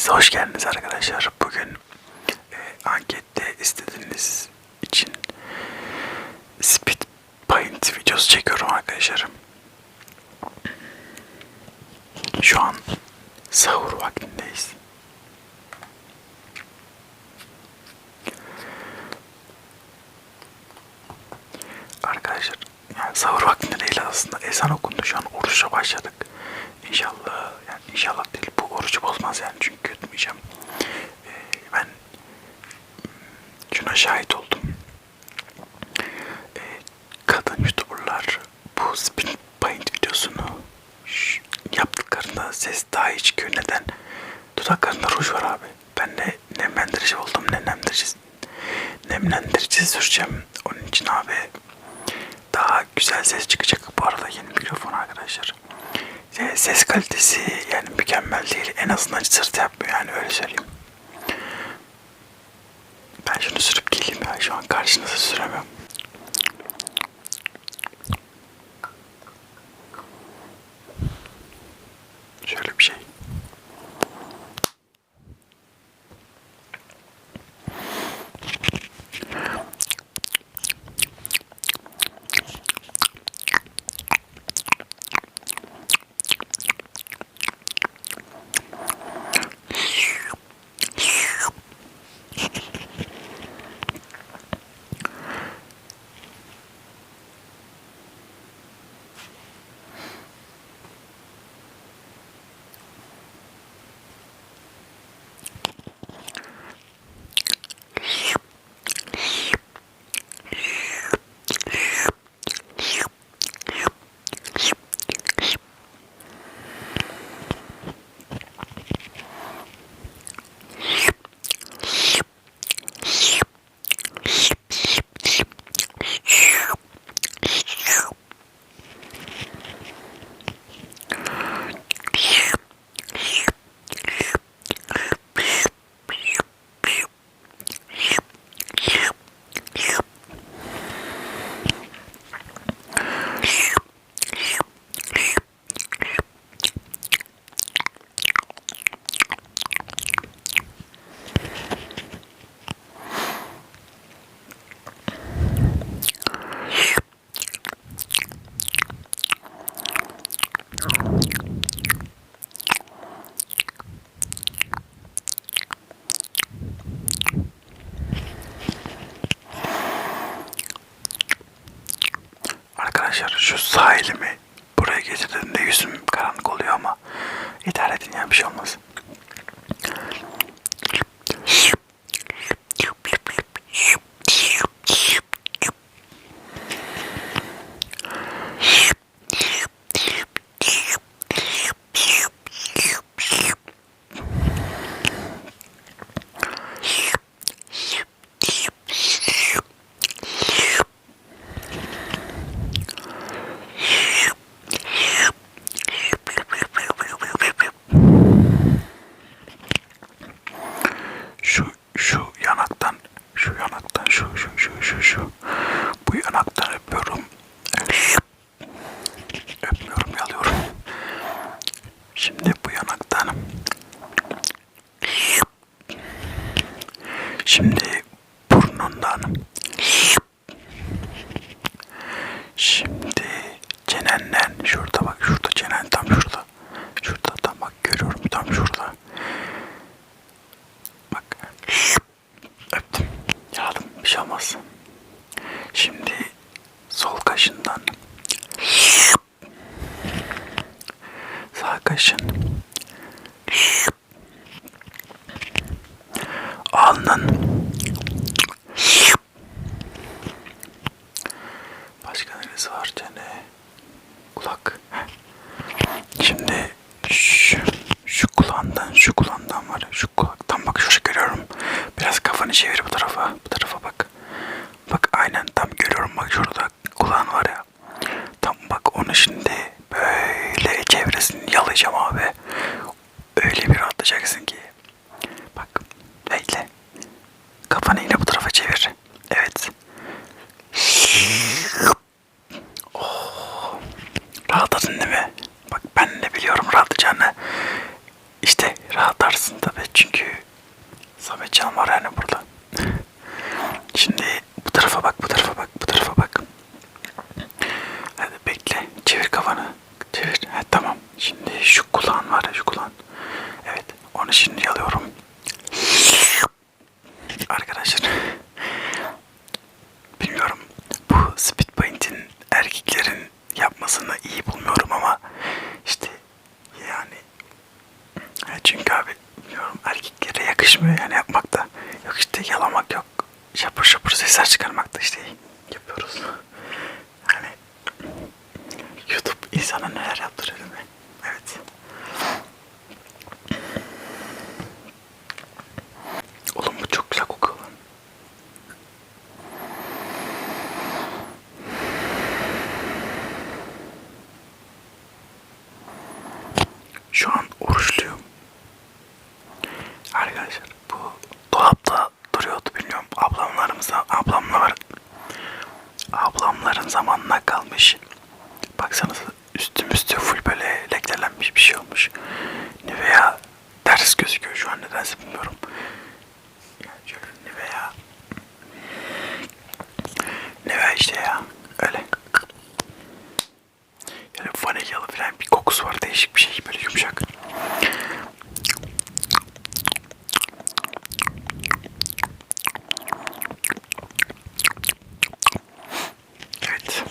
Hepiniz hoş geldiniz arkadaşlar. Bugün e, ankette istediğiniz için Speed Paint videosu çekiyorum arkadaşlar. Şu an sahur vaktindeyiz. Arkadaşlar yani sahur vaktinde değil aslında ezan okundu şu an oruçla başladık. İnşallah yani inşallah değil bu orucu bozmaz yani çünkü yutmayacağım. Ee, ben şuna şahit oldum. Ee, kadın youtuberlar bu spin paint videosunu yaptıklarında ses daha iyi çıkıyor. Neden? Dudaklarında ruj var abi. Ben de nemlendirici oldum. Nemlendirici, nemlendirici süreceğim. Onun için abi daha güzel ses çıkacak. Bu arada yeni mikrofon arkadaşlar. Ses kalitesi yani mükemmel değil. En azından sırt yapmıyor yani öyle söyleyeyim. Ben şunu sürüp geleyim ya. Şu an karşınıza süremem. Şöyle bir şey. Arkadaşlar şu sağ elimi buraya getirdiğimde yüzüm karanlık oluyor ama idare edin yani bir şey olmaz. Şu şu yanaktan şu yanaktan şu şu şu şu şu bu yanaktan öpüyorum. Öpmüyorum yalıyorum. Şimdi bu yanaktan Şimdi burnundan Şimdi çenenden şurada bak şurada çenen tam şurada. Şurada tam bak görüyorum tam şurada. Bak. Öptüm. Yaladım. Bir şey olmaz. Şimdi sol kaşından sağ kaşın alnın başka neresi var çene kulak Heh. şimdi şu, şu kulağından şu kulağından var şu kulaktan bak şurada görüyorum. Biraz kafanı çevir bu tarafa bu tarafa bak. Bak aynen tam görüyorum. Bak şurada kulağın var ya. Tam bak onu şimdi böyle çevresini yalayacağım abi. Öyle bir rahatlayacaksın ki. Bak bekle. Kafanı yine bu tarafa çevir evet Rahatladın değil mi? Bak ben de biliyorum rahatlayacağını. İşte rahat atarsın tabii çünkü Sametcan var yani burada. Şimdi bu tarafa bak, bu tarafa bak, bu tarafa bak. Hadi bekle, çevir kafanı. Çevir. Ha, tamam. Şimdi şu kulağın var ya, şu kulağın. Evet, onu şimdi yalıyorum. Arkadaşlar, bilmiyorum. Bu speed paint'in erkeklerin yapmasını iyi bulmuyorum ama işte yani ya çünkü abi bilmiyorum erkeklere yakışmıyor yani yapmakta. Yok işte yalamak yok. Şapır şapır sesler çıkarmak da işte yapıyoruz. Yani YouTube insana neler yaptırıyor değil mi? Evet. Oğlum bu çok güzel kokuyor. Şu an oruçluyum. Arkadaşlar bu dolapta duruyordu bilmiyorum. Ablamlarımızda ablamla var. Ablamların zamanına kalmış. Baksanıza üstüm üstü full böyle lektelenmiş bir şey olmuş. Nivea ters gözüküyor şu an nedense bilmiyorum. Yani şöyle Nivea Nivea işte ya öyle. Yani vanilyalı falan bir kokusu var değişik bir şey böyle yumuşak. Evet.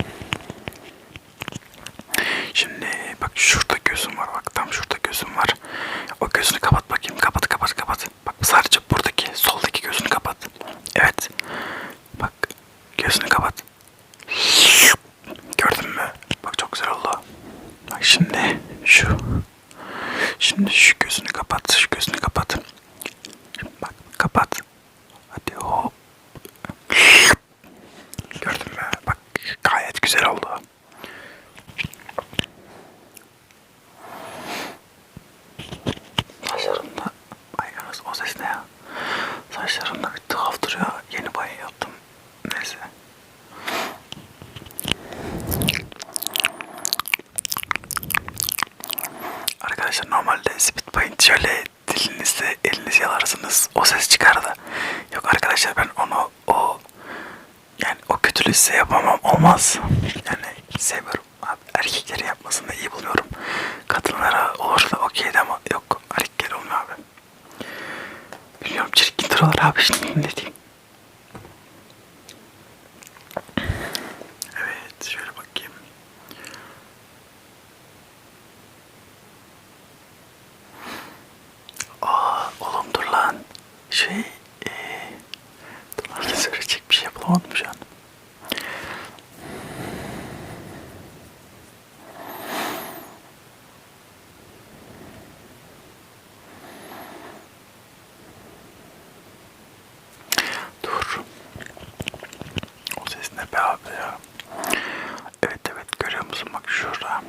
Şimdi bak şurada gözüm var bak tam şurada gözüm var. O gözünü kapat bakayım kapat kapat kapat. Bak sadece buradaki soldaki gözünü kapat. Evet. Bak gözünü kapat. Gördün mü? Bak çok güzel oldu. Bak şimdi şu. Şimdi şu gözünü kapat. Şu gözünü kapat. Bak kapat. Hadi hop. Gördün mü? Bak gayet güzel oldu. Saçlarımda ay yalnız o ses ne ya? Saçlarımda bir tuhaf duruyor. Yeni banyo yaptım. Neyse. Arkadaşlar normalde speed paint şöyle dilinizle yalarsınız o ses çıkardı. Yok arkadaşlar ben onu o yani o kötülüğü size yapamam olmaz. Yani sevmiyorum. Abi, erkekleri yapmasını iyi buluyorum. Kadınlara olursa okeydi ama yok erkekler olmuyor abi. Bilmiyorum çirkin duruyorlar abi şimdi diyeyim. Evet şöyle bakayım. Aa oğlum dur lan. Şey ee, dur lan söyleyecek bir şey bulamadım şu an. Dur. Abi ya. Evet evet görüyor musun bak şurada.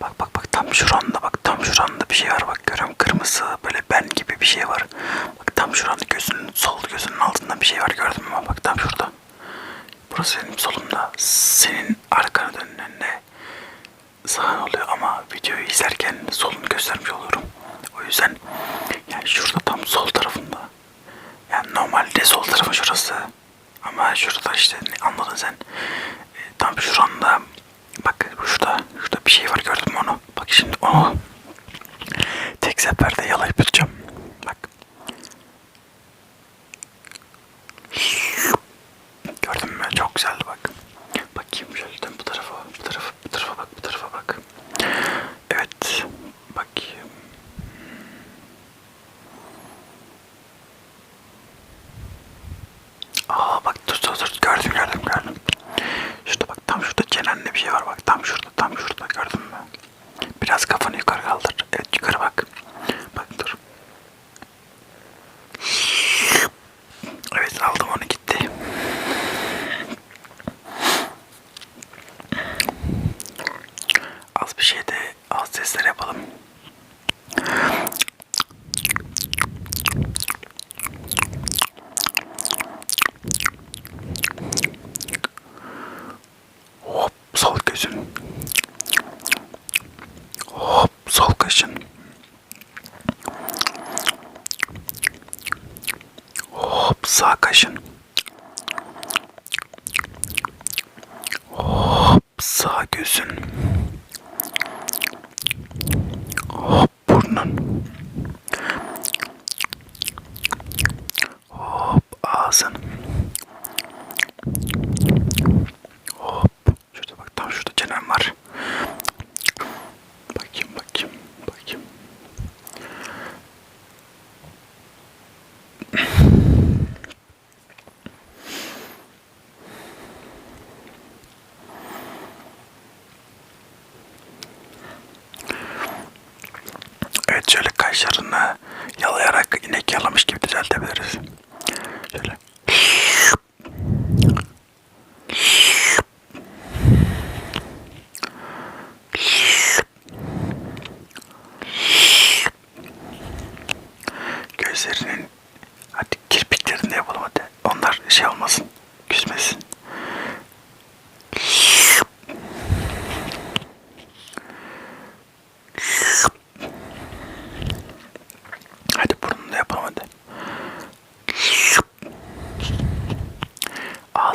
Bak bak bak tam şuranda bak tam şuranda bir şey var bak görüyorum kırmızı böyle ben gibi bir şey var. Bak tam şuranda gözünün sol gözünün altında bir şey var gördün mü bak tam şurada. Burası benim solumda. Senin arkanı dönünde sağın oluyor ama videoyu izlerken solunu göstermiş oluyorum. O yüzden yani şurada tam sol tarafında. Yani normalde sol tarafı şurası. Ama şurada işte anladın sen. E, tam şuranda bak şurada şurada bir şey var gördün mü onu? Bak şimdi onu tek seferde yalayıp tutacağım. Bak. Gördün mü? Çok güzeldi bak. Bakayım şöyle dön bu tarafa, bu tarafa, bu tarafa bak, bu tarafa bak. Evet. Bakayım. Aa bak dur dur dur gördüm gördüm gördüm. Şurada bak tam şurada çenende bir şey var bak tam şurada tam şurada gördün mü? Biraz kafanı yukarı kaldır. Evet yukarı bak. Bak dur. Sağ kaşın. Hop sağ gözün. Hop burnun. Hop ağzın. Hop. Şurada bak tam şurada çenem var. Bakayım bakayım bakayım. Evet şöyle kaşlarını yalayarak inek yalamış gibi düzeltebiliriz.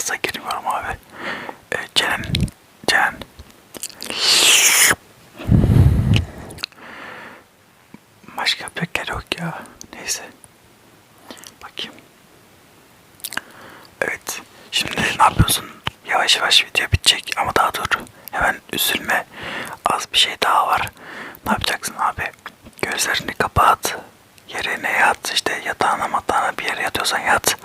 Ağza girmiyorum abi. Ee, Ceren. Ceren. Başka yapacak yer yok ya. Neyse. Bakayım. Evet. Şimdi ne yapıyorsun? Yavaş yavaş video bitecek ama daha dur. Hemen üzülme. Az bir şey daha var. Ne yapacaksın abi? Gözlerini kapat. Yerine yat. İşte yatağına matağına bir yere yatıyorsan yat.